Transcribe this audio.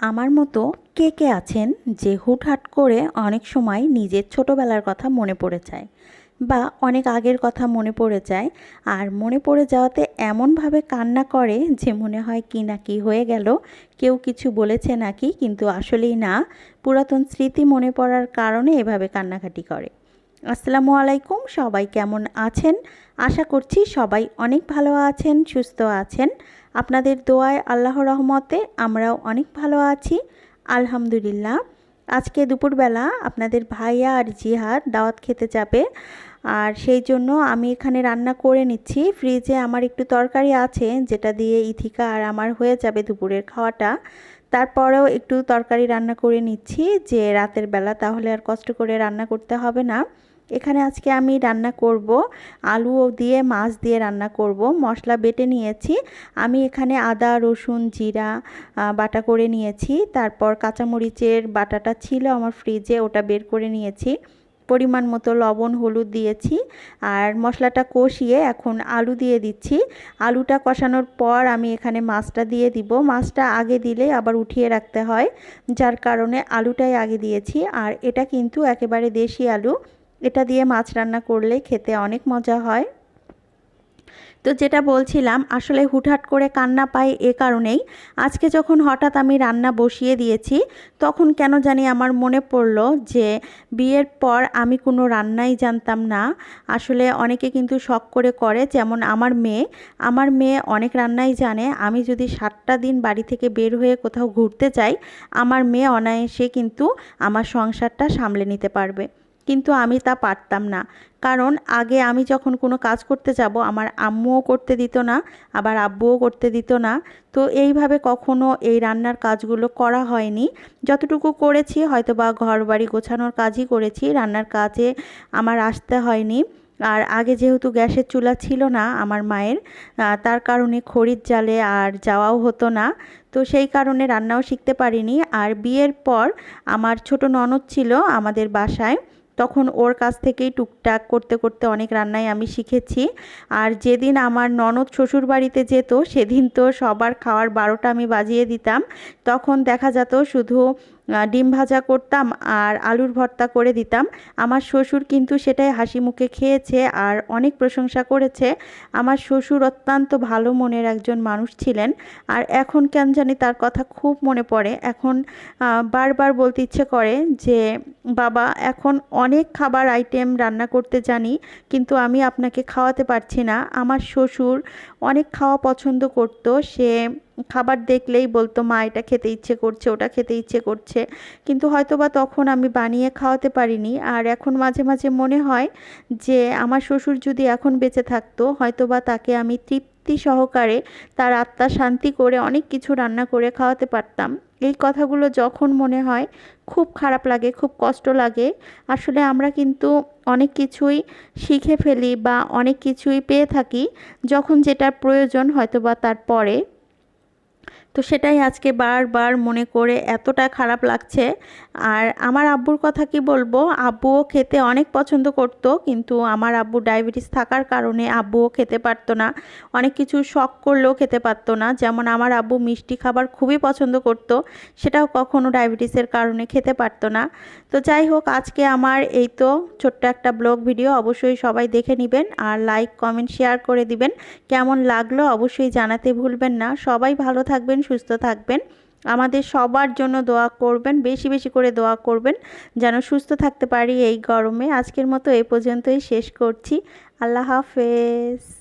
আমার মতো কে কে আছেন যে হুটহাট করে অনেক সময় নিজের ছোটোবেলার কথা মনে পড়ে যায় বা অনেক আগের কথা মনে পড়ে যায় আর মনে পড়ে যাওয়াতে এমনভাবে কান্না করে যে মনে হয় কি না কি হয়ে গেল। কেউ কিছু বলেছে নাকি? কিন্তু আসলেই না। পুরাতন স্মৃতি মনে পড়ার কারণে এভাবে কান্নাকাটি করে। আসসালামু আলাইকুম, সবাই কেমন আছেন? আশা করছি সবাই অনেক ভালো আছেন, সুস্থ আছেন। আপনাদের দোয়ায় আল্লাহ রহমতে আমরাও অনেক ভালো আছি। আলহামদুলিল্লাহ। আজকে দুপুরবেলা আপনাদের ভাইয়া আর জিহাদ দাওয়াত খেতে যাবে। আর সেই জন্য আমি এখানে রান্না করে নিচ্ছি। ফ্রিজে আমার একটু তরকারি আছে, যেটা দিয়ে ইথিকা আর আমার হয়ে যাবে দুপুরের খাওয়াটা। তারপরেও একটু তরকারি রান্না করে নিচ্ছি, যে রাতের বেলা তাহলে আর কষ্ট করে রান্না করতে হবে না। এখানে আজকে আমি রান্না করব আলু দিয়ে, মাছ দিয়ে রান্না করব। মশলা বেটে নিয়েছি। আমি এখানে আদা, রসুন, জিরা বাটা করে নিয়েছি। তারপর কাঁচামরিচের বাটাটা ছিল আমার ফ্রিজে, ওটা বের করে নিয়েছি। পরিমাণ মতো লবণ, হলুদ দিয়েছি আর মশলাটা কষিয়ে এখন আলু দিয়ে দিচ্ছি। আলুটা কষানোর পর আমি এখানে মাছটা দিয়ে দিব। মাছটা আগে দিলে আবার উঠিয়ে রাখতে হয়, যার কারণে আলুটাই আগে দিয়েছি। আর এটা কিন্তু একেবারে দেশি আলু। এটা দিয়ে মাছ রান্না করলে খেতে অনেক মজা হয়। তো যেটা বলছিলাম, আসলে হুটহাট করে কান্না পাই এ কারণেই। আজকে যখন হঠাৎ আমি রান্না বসিয়ে দিয়েছি, তখন কেন জানি আমার মনে পড়ল যে, বিয়ের পর আমি কোনো রান্নাই জানতাম না। আসলে অনেকে কিন্তু শখ করে করে, যেমন আমার মেয়ে। আমার মেয়ে অনেক রান্নাই জানে। আমি যদি সাতটা দিন বাড়ি থেকে বের হয়ে কোথাও ঘুরতে যাই, আমার মেয়ে অনায়াসে কিন্তু আমার সংসারটা সামলে নিতে পারবে। কিন্তু আমি তা পারতাম না। কারণ আগে আমি যখন কোনো কাজ করতে যাব, আমার আম্মুও করতে দিত না, আবার আব্বুও করতে দিত না। তো এইভাবে কখনো এই রান্নার কাজগুলো করা হয়নি। যতটুকু করেছি হয়তো বা ঘর বাড়ি গোছানোর কাজই করেছি, রান্নার কাজে আমার আসতে হয়নি। আর আগে যেহেতু গ্যাসের চুলা ছিল না আমার মায়ের তার কারণে খড়ির জালে আর যাওয়াও হতো না। তো সেই কারণে রান্নাও শিখতে পারিনি। আর বিয়ের পর আমার ছোট ননদ ছিল আমাদের বাসায়। তখন ওর কাছ থেকেই টুকটাক করতে করতে অনেক রান্নাই আমি শিখেছি। আর যেদিন আমার ননদ শ্বশুর বাড়িতে যেত, সেদিন তো সবার খাওয়ার বারোটা আমি বাজিয়ে দিতাম। তখন দেখা যেত শুধু ডিম ভাজা করতাম আর আলুর ভর্তা করে দিতাম। আমার শ্বশুর কিন্তু সেটাই হাসি মুখে খেয়েছে আর অনেক প্রশংসা করেছে। আমার শ্বশুর অত্যন্ত ভালো মনের একজন মানুষ ছিলেন আর এখন কেন জানি তার কথা খুব মনে পড়ে। এখন বারবার বলতে ইচ্ছে করে যে, বাবা, এখন অনেক খাবার আইটেম রান্না করতে জানি, কিন্তু আমি আপনাকে খাওয়াতে পারছি না। আমার শ্বশুর অনেক খাওয়া পছন্দ করতো। সে খাবার দেখলেই বলতো, মা, এটা খেতে ইচ্ছে করছে, ওটা খেতে ইচ্ছে করছে। কিন্তু হয়তো বা তখন আমি বানিয়ে খাওয়াতে পারিনি। আর এখন মাঝে মাঝে মনে হয় যে, আমার শ্বশুর যদি এখন বেঁচে থাকতো হয়তো বা তাকে আমি তৃপ্তি সহকারে তার আত্মা শান্তি করে অনেক কিছু রান্না করে খাওয়াতে পারতাম। এই কথাগুলো যখন মনে হয়, খুব খারাপ লাগে, খুব কষ্ট লাগে। আসলে আমরা কিন্তু অনেক কিছুই শিখে ফেলি বা অনেক কিছুই পেয়ে থাকি, যখন যেটার প্রয়োজন হয়তো বা তারপরে তো সেটাই আজকে বারবার মনে করে এতটা খারাপ লাগছে। আর আমার আব্বুর কথা কি বলব? আব্বুও খেতে অনেক পছন্দ করত, কিন্তু আমার আব্বু ডায়াবেটিস থাকার কারণে আব্বুও খেতে পারতো না। অনেক কিছু শখ করলেও খেতে পারতো না। যেমন আমার আব্বু মিষ্টি খাবার খুবই পছন্দ করত, সেটাও কখনো ডায়াবেটিসের কারণে খেতে পারতো না। তো যাই হোক, আজকে আমার এই তো ছোট্ট একটা ব্লগ ভিডিও, অবশ্যই সবাই দেখে নেবেন আর লাইক, কমেন্ট, শেয়ার করে দিবেন। কেমন লাগল অবশ্যই জানাতে ভুলবেন না। সবাই ভালো থাকবেন, সুস্থ থাকবেন। আমাদের সবার জন্য দোয়া করবেন, বেশি বেশি করে দোয়া করবেন, যেন সুস্থ থাকতে পারি এই গরমে। আজকের মতো এই পর্যন্তই শেষ করছি। আল্লাহ হাফেজ।